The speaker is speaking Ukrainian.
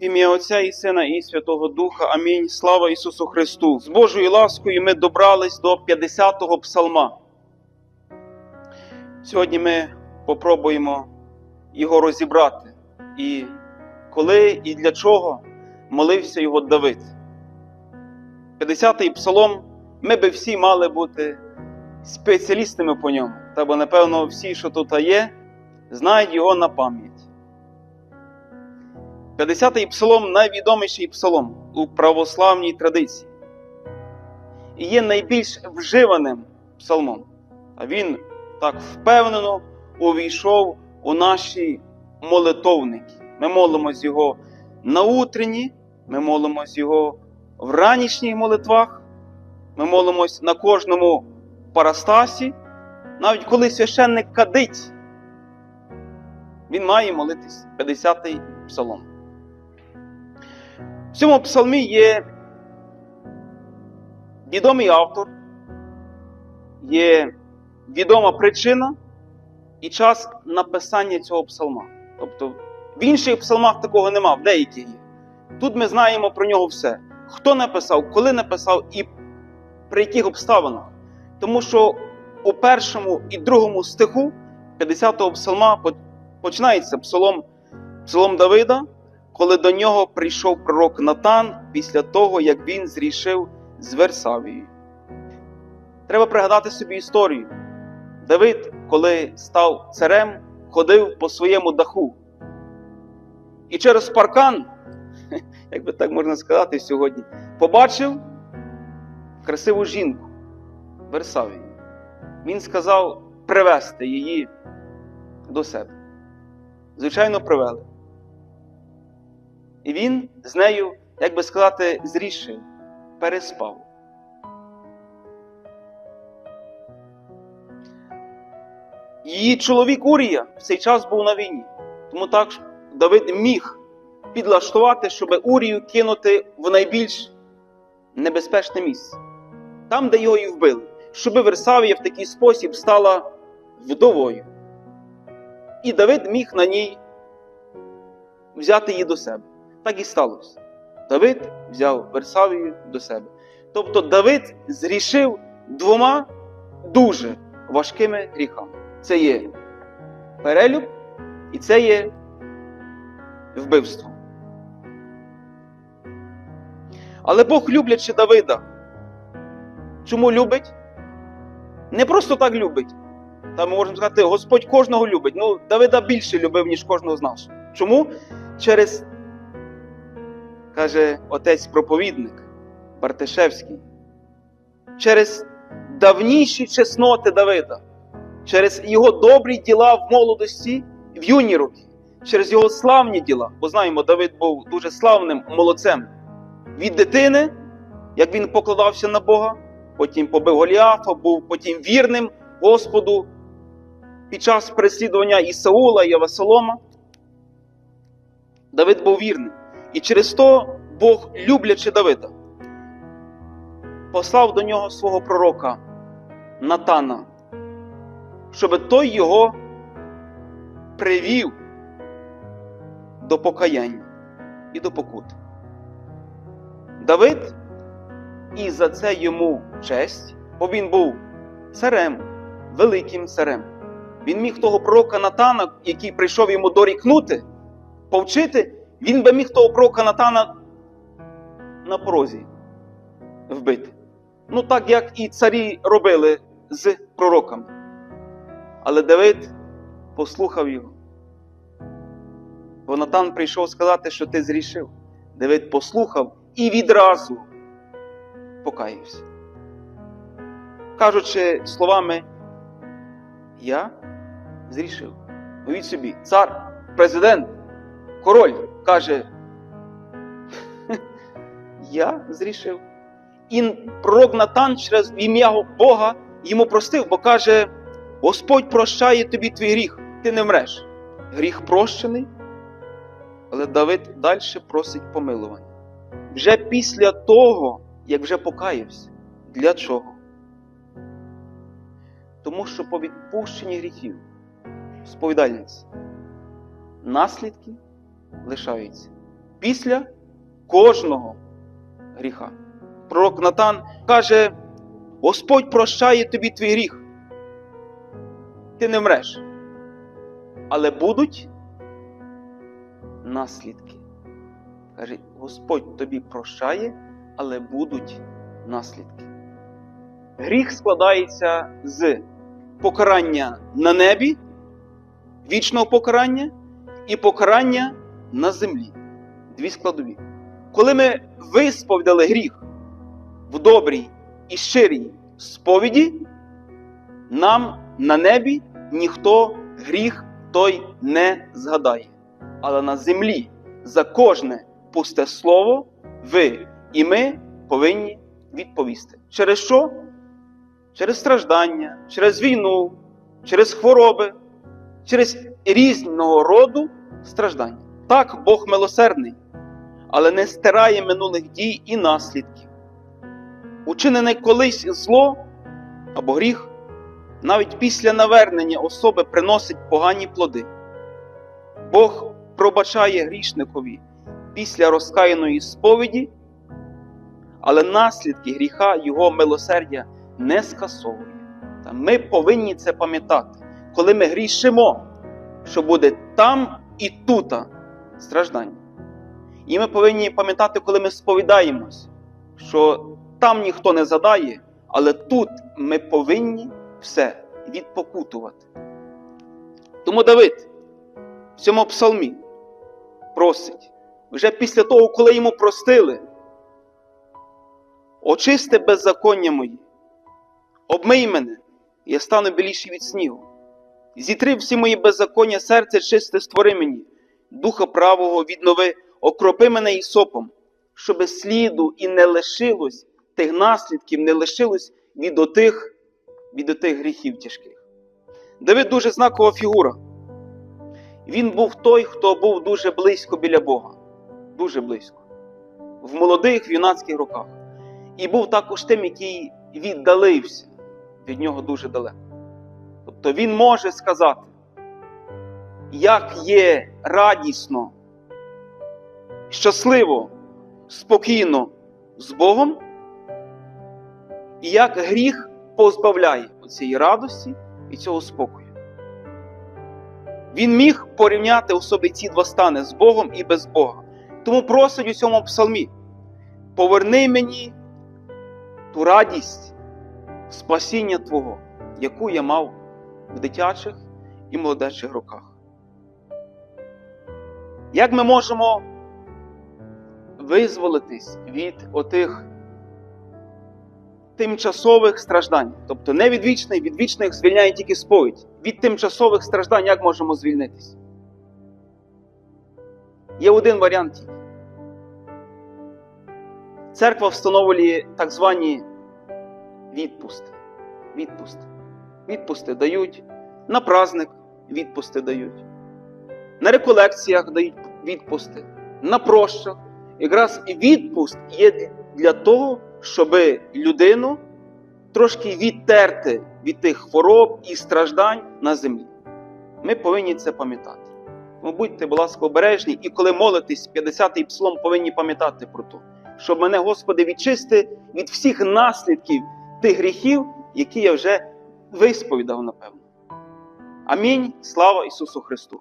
Ім'я Отця і Сина і Святого Духа. Амінь. Слава Ісусу Христу! З Божою ласкою ми добрались до 50-го псалма. Сьогодні ми попробуємо його розібрати. І коли і для чого молився його Давид. 50-й псалом ми би всі мали бути спеціалістами по ньому. Та бо, напевно, всі, що тут є, знають його на пам'ять. 50-й псалом найвідоміший псалом у православній традиції. І є найбільш вживаним псалмом. А він так впевнено увійшов у наші молитовники. Ми молимось його на утренні, ми молимось його в ранішніх молитвах, ми молимось на кожному парастасі. Навіть коли священник кадить, він має молитись 50-й псалом. В цьому псалмі є відомий автор, є відома причина і час написання цього псалма. Тобто в інших псалмах такого нема, в деяких є. Тут ми знаємо про нього все. Хто написав, коли написав і при яких обставинах. Тому що у першому і другому стиху 50-го псалма починається псалом, псалом Давида, коли до нього прийшов пророк Натан після того, як він зрішив з Версавією. Треба пригадати собі історію. Давид, коли став царем, ходив по своєму даху. І через паркан, як би так можна сказати сьогодні, побачив красиву жінку Версавію. Він сказав привезти її до себе. Звичайно, привели. І він з нею, як би сказати, зрішив, переспав. Її чоловік Урія в цей час був на війні. Тому так Давид міг підлаштувати, щоб Урію кинути в найбільш небезпечне місце. Там, де його і вбили, щоб Версавія в такий спосіб стала вдовою. І Давид міг на ній взяти її до себе. Так і сталося. Давид взяв Версавію до себе. Тобто Давид зрішив двома дуже важкими гріхами. Це є перелюб і це є вбивство. Але Бог люблячи Давида. Чому любить? Не просто так любить. Там можна сказати, Господь кожного любить. Ну, Давида більше любив, ніж кожного з нас. Чому? Через, каже отець проповідник Бартишевський, через давніші чесноти Давида, через його добрі діла в молодості, в юні роки, через його славні діла. Бо знаємо, Давид був дуже славним молодцем. Від дитини, як він покладався на Бога, потім побив Голіафа, був потім вірним Господу під час переслідування і Саула, і Авесолома. Давид був вірним. І через то Бог, люблячи Давида, послав до нього свого пророка Натана, щоб той його привів до покаяння і до покути. Давид, і за це йому честь, бо він був царем, великим царем. Він міг того пророка Натана, який прийшов йому дорікнути, повчити, він би міг того пророка Натана на порозі вбити. Ну, так як і царі робили з пророками. Але Давид послухав його. Бо Натан прийшов сказати, що ти зрішив. Давид послухав і відразу покаявся. Кажучи словами, я зрішив. Уявіть собі, цар, президент, король каже, я зрішив. І пророк Натан через ім'я Бога йому простив, бо каже: Господь прощає тобі твій гріх, ти не вмреш. Гріх прощений, але Давид далі просить помилування. Вже після того, як вже покаявся. Для чого? Тому що по відпущенні гріхів сповідальниці наслідки лишаються. після кожного гріха. Пророк Натан каже: Господь прощає тобі твій гріх. Ти не вмреш. Але будуть наслідки. Каже, Господь тобі прощає, але будуть наслідки. Гріх складається з покарання на небі, вічного покарання і покарання на землі. Дві складові. Коли ми висповідали гріх в добрій і щирій сповіді, нам на небі ніхто гріх той не згадає. Але на землі за кожне пусте слово ви і ми повинні відповісти. Через що? Через страждання, через війну, через хвороби, через різного роду страждання. Так, Бог милосердний, але не стирає минулих дій і наслідків. Учинене колись зло або гріх, навіть після навернення особи приносить погані плоди. Бог пробачає грішникові після розкаяної сповіді, але наслідки гріха Його милосердя не скасовує. Та Ми повинні це пам'ятати, коли ми грішимо, що буде там і тут страждання. І ми повинні пам'ятати, коли ми сповідаємось, що там ніхто не задає, але тут ми повинні все відпокутувати. Тому Давид в цьому псалмі просить, вже після того, коли йому простили, очисти беззаконня мої, обмий мене, я стану біліший від снігу. Зітри всі мої беззаконня, серце чисте створи мені, духа правого віднови, окропи мене ісопом, щоби сліду і не лишилось тих наслідків, не лишилось від отих, від отих гріхів тяжких. Давид дуже знакова фігура. Він був той, хто був дуже близько біля Бога, дуже близько, в молодих в юнацьких роках. І був також тим, який віддалився від нього дуже далеко. Тобто він може сказати, як є радісно, щасливо, спокійно з Богом, і як гріх позбавляє цієї радості і цього спокою. Він міг порівняти у собі ці два стани з Богом і без Бога. Тому просить у цьому псалмі: поверни мені ту радість спасіння Твого, яку я мав в дитячих і молодечих роках. Як ми можемо визволитись від отих тимчасових страждань? Тобто не від вічних, від вічних звільняє тільки сповідь. Від тимчасових страждань як можемо звільнитись? Є один варіант. Церква встановлює так звані відпусти. Відпусти. Відпусти дають, на праздник відпусти дають, на реколекціях дають відпусти, на прощах. Якраз і відпуст є для того, щоб людину трошки відтерти від тих хвороб і страждань на землі. Ми повинні це пам'ятати. Тому будьте, будь ласка, обережні, і коли молитесь, 50-й псалом повинні пам'ятати про те, щоб мене, Господи, відчисти від всіх наслідків тих гріхів, які я вже висповідав, напевно. Амінь. Слава Ісусу Христу!